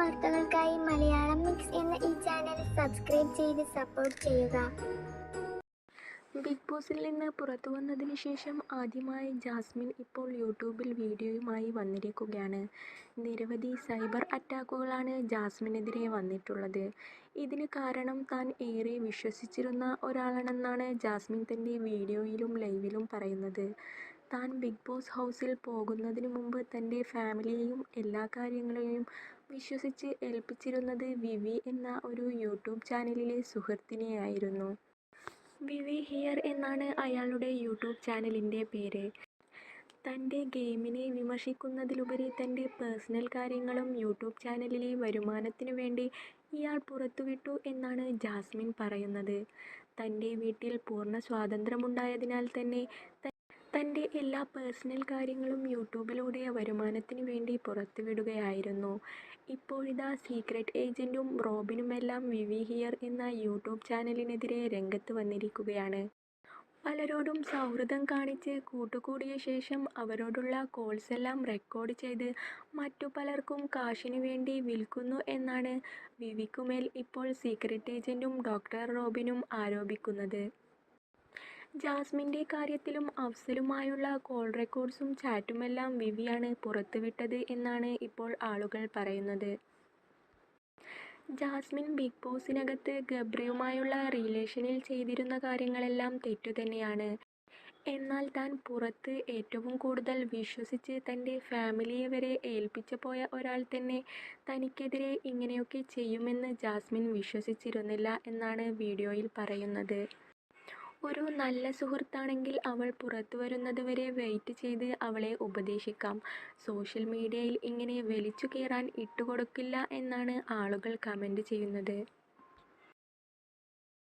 വാർത്തകൾക്കായി മലയാളം മിക്സ് എന്ന ഈ ചാനൽ സബ്സ്ക്രൈബ് ചെയ്ത് സപ്പോർട്ട് ചെയ്യുക. ബിഗ് ബോസിൽ നിന്ന് പുറത്തു വന്നതിന് ശേഷം ആദ്യമായി ജാസ്മിൻ ഇപ്പോൾ യൂട്യൂബിൽ വീഡിയോയുമായി വന്നിരിക്കുകയാണ്. നിരവധി സൈബർ അറ്റാക്കുകളാണ് ജാസ്മിനെതിരെ വന്നിട്ടുള്ളത്. ഇതിന് കാരണം താൻ ഏറെ വിശ്വസിച്ചിരുന്ന ഒരാളാണെന്നാണ് ജാസ്മിൻ തന്റെ വീഡിയോയിലും ലൈവിലും പറയുന്നത്. താൻ ബിഗ് ബോസ് ഹൗസിൽ പോകുന്നതിന് മുമ്പ് തന്റെ ഫാമിലിയെയും എല്ലാ കാര്യങ്ങളെയും വിശ്വസിച്ച് ഏൽപ്പിച്ചിരുന്നത് വിവി എന്ന ഒരു യൂട്യൂബ് ചാനലിലെ സുഹൃത്തിനെയായിരുന്നു. വിവി ഹിയർ എന്നാണ് അയാളുടെ യൂട്യൂബ് ചാനലിന്റെ പേര്. തന്റെ ഗെയിമിനെ വിമർശിക്കുന്നതിലുപരി തന്റെ പേഴ്സണൽ കാര്യങ്ങളും യൂട്യൂബ് ചാനലിലെ വരുമാനത്തിനു വേണ്ടി ഇയാൾ പുറത്തുവിട്ടു എന്നാണ് ജാസ്മിൻ പറയുന്നത്. തന്റെ വീട്ടിൽ പൂർണ സ്വാതന്ത്ര്യമുണ്ടായതിനാൽ തന്നെ തന്റെ എല്ലാ പേഴ്സണൽ കാര്യങ്ങളും യൂട്യൂബിലൂടെ വരുമാനത്തിന് വേണ്ടി പുറത്തുവിടുകയായിരുന്നു. ഇപ്പോഴിതാ സീക്രട്ട് ഏജന്റും റോബിനുമെല്ലാം വിവി ഹിയർ എന്ന യൂട്യൂബ് ചാനലിനെതിരെ രംഗത്ത് വന്നിരിക്കുകയാണ്. പലരോടും സൗഹൃദം കാണിച്ച് കൂട്ടുകൂടിയ ശേഷം അവരോടുള്ള കോൾസ് എല്ലാം റെക്കോർഡ് ചെയ്ത് മറ്റു പലർക്കും കാശിനു വേണ്ടി വിൽക്കുന്നു എന്നാണ് വിവിക്കുമേൽ ഇപ്പോൾ സീക്രട്ട് ഏജന്റും ഡോക്ടർ റോബിനും ആരോപിക്കുന്നത്. ജാസ്മിന്റെ കാര്യത്തിലും അഫ്സലുമായുള്ള കോൾ റെക്കോർഡ്സും ചാറ്റുമെല്ലാം വിവിയാണ് പുറത്തുവിട്ടത് എന്നാണ് ഇപ്പോൾ ആളുകൾ പറയുന്നത്. ജാസ്മിൻ ബിഗ് ബോസിനകത്ത് ഗബ്രിയുമായുള്ള റിലേഷനിൽ ചെയ്തിരുന്ന കാര്യങ്ങളെല്ലാം തെറ്റുതന്നെയാണ് എന്നാൽ താൻ പുറത്ത് ഏറ്റവും കൂടുതൽ വിശ്വസിച്ച് തന്റെ ഫാമിലിയെ വരെ ഏൽപ്പിച്ചു പോയ ഒരാൾ തന്നെ തനിക്കെതിരെ ഇങ്ങനെയൊക്കെ ചെയ്യുമെന്ന് ജാസ്മിൻ വിശ്വസിച്ചിരുന്നില്ല എന്നാണ് വീഡിയോയിൽ പറയുന്നത്. ഒരു നല്ല സുഹൃത്താണെങ്കിൽ അവൾ പുറത്തു വരുന്നതുവരെ വെയിറ്റ് ചെയ്ത് അവളെ ഉപദേശിക്കാം. സോഷ്യൽ മീഡിയയിൽ ഇങ്ങനെ വലിച്ചു കീറാൻ ഇട്ടുകൊടുക്കില്ല എന്നാണ് ആളുകൾ കമന്റ് ചെയ്യുന്നത്.